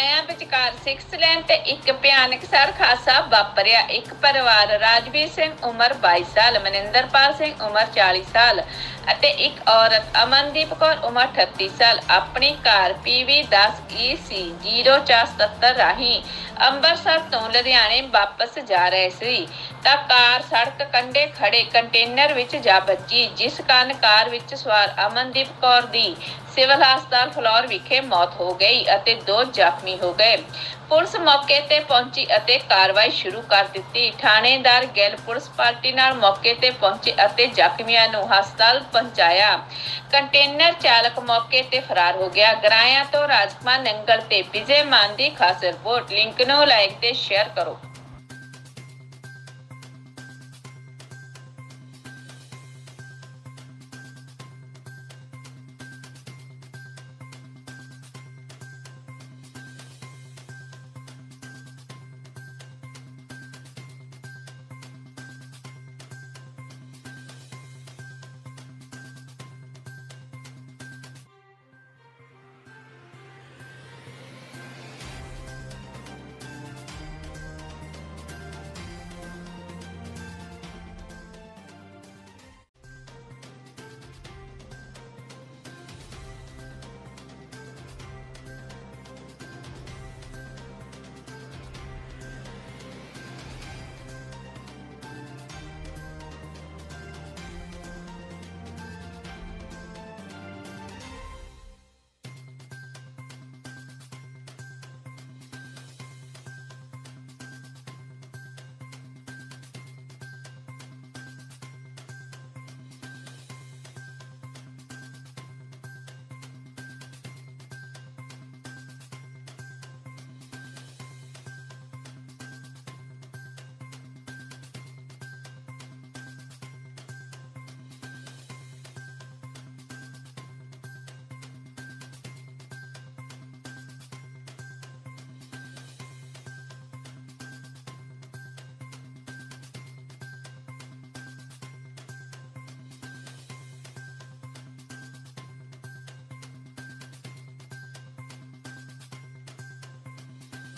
ਗਰਾਇਆ ਵਿਚਕਾਰ 6 ਲੈਣ ਤੇ ਇੱਕ ਭਿਆਨਕ ਸਰ ਹਾਦਸਾ ਵਾਪਰਿਆ। ਇੱਕ ਪਰਿਵਾਰ ਰਾਜਵੀਰ ਸਿੰਘ ਉਮਰ 22 ਸਾਲ, ਮਨਿੰਦਰਪਾਲ ਸਿੰਘ ਉਮਰ 40 ਸਾਲ ਅਤੇ ਇੱਕ ਔਰਤ ਅਮਨਦੀਪ ਕੌਰ ਉਮਰ 38 ਸਾਲ। ਆਪਣੀ ਕਾਰ PV 10 EC 0477 ਰਾਹੀਂ ਅੰਮ੍ਰਿਤਸਰ ਤੋਂ ਲੁਧਿਆਣੇ ਵਾਪਸ ਜਾ ਰਹੇ ਸੀ। ਤਾਂ ਕਾਰ ਸੜਕ ਕੰਢੇ ਖੜੇ ਕੰਟੇਨਰ ਵਿੱਚ ਜਾ ਵੱਜੀ, ਜਿਸ ਕਾਰਨ ਕਾਰ ਵਿੱਚ ਸਵਾਰ ਅਮਨਦੀਪ ਕੌਰ ਦੀ ਸਿਵਲ ਹਸਪਤਾਲ ਫਲੋਰ ਵਿਖੇ ਮੌਤ ਹੋ ਗਈ ਅਤੇ ਦੋ ਜ਼ਖਮੀ ਹੋ ਗਏ। ਪੁਲਿਸ ਮੌਕੇ ਤੇ ਪਹੁੰਚੀ ਅਤੇ ਕਾਰਵਾਈ ਸ਼ੁਰੂ ਕਰ ਦਿੱਤੀ। ਥਾਣੇਦਾਰ ਗਿੱਲ ਪੁਲਿਸ ਪਾਰਟੀ ਨਾਲ ਮੌਕੇ ਤੇ ਪਹੁੰਚੇ ਅਤੇ ਜ਼ਖਮੀਆਂ ਨੂੰ ਹਸਪਤਾਲ ਪਹੁੰਚਾਇਆ। ਕੰਟੇਨਰ ਚਾਲਕ ਮੌਕੇ ਤੇ ਫਰਾਰ ਹੋ ਗਿਆ। ਗਰਾਇਆ ਤੋਂ ਰਾਜਪਾਲ ਨੰਗਲ ਤੇ ਵਿਜੇ ਮਾਨ ਦੀ ਖਾਸ ਰਿਪੋਰਟ। ਲਿੰਕ ਨੂੰ ਲਾਈਕ ਤੇ ਸ਼ੇਅਰ ਕਰੋ।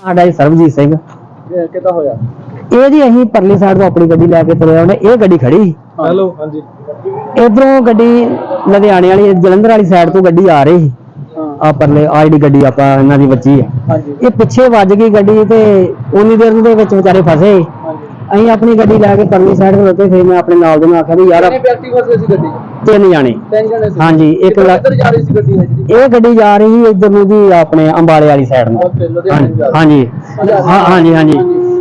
ਸਾਡਾ ਜੀ ਸਰਬਜੀਤ ਸਿੰਘ। ਕਿੱਦਾਂ ਹੋਇਆ? ਇਹ ਜੀ ਅਸੀਂ ਪਰਲੀ ਸਾਈਡ ਤੋਂ ਆਪਣੀ ਗੱਡੀ ਲੈ ਕੇ ਤੁਰੇ ਆਉਣੇ ਇਹ ਗੱਡੀ ਖੜੀ ਹੈਲੋ ਹਾਂਜੀ। ਇਧਰੋਂ ਗੱਡੀ ਲੁਧਿਆਣੇ ਵਾਲੀ ਜਲੰਧਰ ਵਾਲੀ ਸਾਈਡ ਤੋਂ ਗੱਡੀ ਆ ਰਹੀ ਸੀ। ਹਾਂ। ਆ ਪਰਲੇ ਆਹ ਜਿਹੜੀ ਗੱਡੀ ਆਪਾਂ ਇਹਨਾਂ ਦੀ ਬੱਚੀ ਹੈ ਹਾਂਜੀ। ਇਹ ਪਿੱਛੇ ਵੱਜ ਗਈ ਗੱਡੀ ਤੇ ਉਨੀ ਦੇਰ ਦੇ ਵਿੱਚ ਵਿਚਾਰੇ ਫਸੇ। ਅਸੀਂ ਆਪਣੀ ਗੱਡੀ ਲੈ ਕੇ ਪਰਲੀ ਸਾਈਡ ਤੋਂ ਉੱਤੇ ਫਿਰ ਮੈਂ ਆਪਣੇ ਨਾਲ ਦੇ ਨੂੰ ਆਖਿਆ ਵੀ ਯਾਰ ਕਿੰਨੇ ਵਿਅਕਤੀ ਫਸੇ ਸੀ ਗੱਡੀ? 'ਚ? ਤਿੰਨ ਜਾਣੇ। ਤਿੰਨ ਜਣੇ ਸੀ। ਹਾਂਜੀ ਇੱਕ ਕਿੱਧਰ ਜਾ ਰਹੀ ਸੀ ਗੱਡੀ ਇਹ ਜਿਹੜੀ ਇਹ ਗੱਡੀ ਜਾ ਰਹੀ ਸੀ ਇੱਧਰ ਨੂੰ ਜੀ ਆਪਣੇ ਅੰਬਾਲੇ ਵਾਲੀ ਸਾਈਡ ਨੂੰ। ਓਕੇ ਲੁਧਿਆਣੇ ਨੂੰ ਜਾ ਰਹੀ ਹਾਂਜੀ। ਹਾਂ ਹਾਂਜੀ ਹਾਂਜੀ।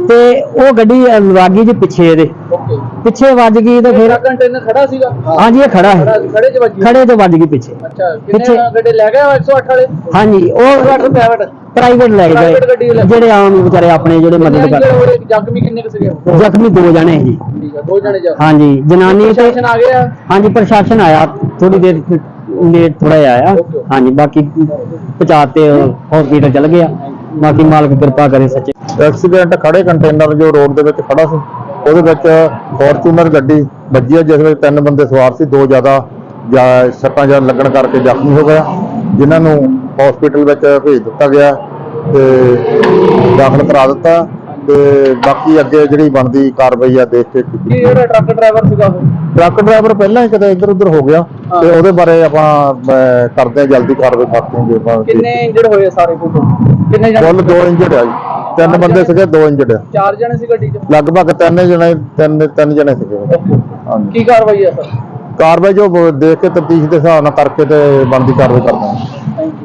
ਤੇ ਉਹ ਗੱਡੀ ਵਾਗੀ ਜੀ ਪਿੱਛੇ ਇਹਦੇ। ਓਕੇ। ਪਿੱਛੇ ਵੱਜ ਗਈ ਤੇ ਫਿਰ ਕੰਟੇਨਰ ਖੜਾ ਸੀਗਾ? ਹਾਂਜੀ ਇਹ ਖੜਾ ਹੈ ਖੜੇ ਚ ਵੱਜੀ ਖੜੇ ਤੇ ਵੱਜ ਗਈ ਪਿੱਛੇ। ਅੱਛਾ ਪਿੱਛੇ- ਕਿੰਨੇ ਗੱਡੇ ਲੈ ਗਏ 108 ਵਾਲੇ? ਹਾਂਜੀ ਉਹ ਪ੍ਰਾਈਵੇਟ ਪ੍ਰਾਈਵੇਟ ਲੈ Private ਗੱਡੀ ਗਏ ਲੈ- ਜਿਹੜੇ ਆਮ ਵਿਚਾਰੇ ਆਪਣੇ ਜਿਹੜੇ ਮਦਦ ਕਰ ਜ਼ਖਮੀ ਕਿੰਨੇ ਕੁ ਸੀਗੇ ਜ਼ਖਮੀ ਦੋ ਜਣੇ ਸੀ। ਜੀ ਠੀਕ ਆ ਦੋ ਜਣੇ ਜਾ ਹਾਂਜੀ ਜਨਾਨੀ ਤੇ ਪ੍ਰਸ਼ਾਸਨ ਆ ਗਿਆ? ਹਾਂਜੀ ਪ੍ਰਸ਼ਾਸਨ ਆਇਆ। ਥੋੜੀ ਦੇਰ ਲੇਟ ਥੋੜਾ ਆਇਆ। Okay. ਹਾਂਜੀ ਬਾਕੀ ਪਹੁੰਚਾ ਤੇ ਹਸਪੀਟਲ ਚਲ ਗਿਆ। ਬਾਕੀ ਮਾਲਕ ਕਿਰਪਾ ਕਰੇ ਸੱਚੇ। ਐਕਸੀਡੈਂਟ ਖੜੇ ਕੰਟੇਨਰ ਜੋ ਰੋਡ ਦੇ ਵਿੱਚ ਖੜਾ ਸੀ ਉਹਦੇ ਵਿੱਚ ਫੋਰਚੂਨਰ ਗੱਡੀ ਵੱਜੀ ਜਿਸ ਵਿੱਚ ਤਿੰਨ ਬੰਦੇ ਸਵਾਰ ਸੀ ਦੋ ਜ਼ਿਆਦਾ ਜਾਂ ਸੱਟਾਂ ਜਾਂ ਲੱਗਣ ਕਰਕੇ ਜ਼ਖਮੀ ਹੋ ਗਿਆ ਜਿਨ੍ਹਾਂ ਨੂੰ ਹਸਪੀਟਲ ਵਿੱਚ ਭੇਜ ਦਿੱਤਾ ਗਿਆ ਤੇ ਦਾਖਲ ਕਰਾ ਦਿੱਤਾ ਤੇ ਬਾਕੀ ਅੱਗੇ ਜਿਹੜੀ ਬਣਦੀ ਕਾਰਵਾਈ ਆ ਦੇਖ ਕੇ ਕੀ ਜਿਹੜਾ ਟਰੱਕ ਡਰਾਈਵਰ ਸੀਗਾ ਉਹ? ਟਰੱਕ ਡਰਾਈਵਰ ਪਹਿਲਾਂ ਹੀ ਕਿਤੇ ਇੱਧਰ ਉੱਧਰ ਹੋ ਗਿਆ ਤੇ ਉਹਦੇ ਬਾਰੇ ਆਪਾਂ ਅਹ, ਕਰਦੇ ਹਾਂ ਜਲਦੀ ਕਾਰਵਾਈ ਕਰਦੇ ਹਾਂ ਕਿੰਨੇ ਇੰਜਰਡ ਹੋਏ ਸਾਰੇ ਟੋਟਲ ਕਿੰਨੇ ਜਣੇ ਕੁੱਲ ਦੋ ਇੰਜਰਡ ਆ ਜੀ। ਤਿੰਨ ਬੰਦੇ ਸੀਗੇ ਦੋ ਇੰਜਰਡ ਆ। ਚਾਰ ਜਣੇ ਸੀ ਗੱਡੀ 'ਚ? ਲਗਭਗ ਤਿੰਨ ਜਣੇ ਤਿੰਨ ਤਿੰਨ ਜਣੇ ਸੀਗੇ। ਹਾਂਜੀ। ਕੀ ਕਾਰਵਾਈ ਹੈ ਸਰ? ਕਾਰਵਾਈ ਜੋ ਬ- ਦੇਖ ਕੇ ਤਫਤੀਸ਼ ਦੇ ਹਿਸਾਬ ਨਾਲ ਕਰਕੇ ਤੇ ਬਣਦੀ ਕਾਰਵਾਈ ਕਰਦਾ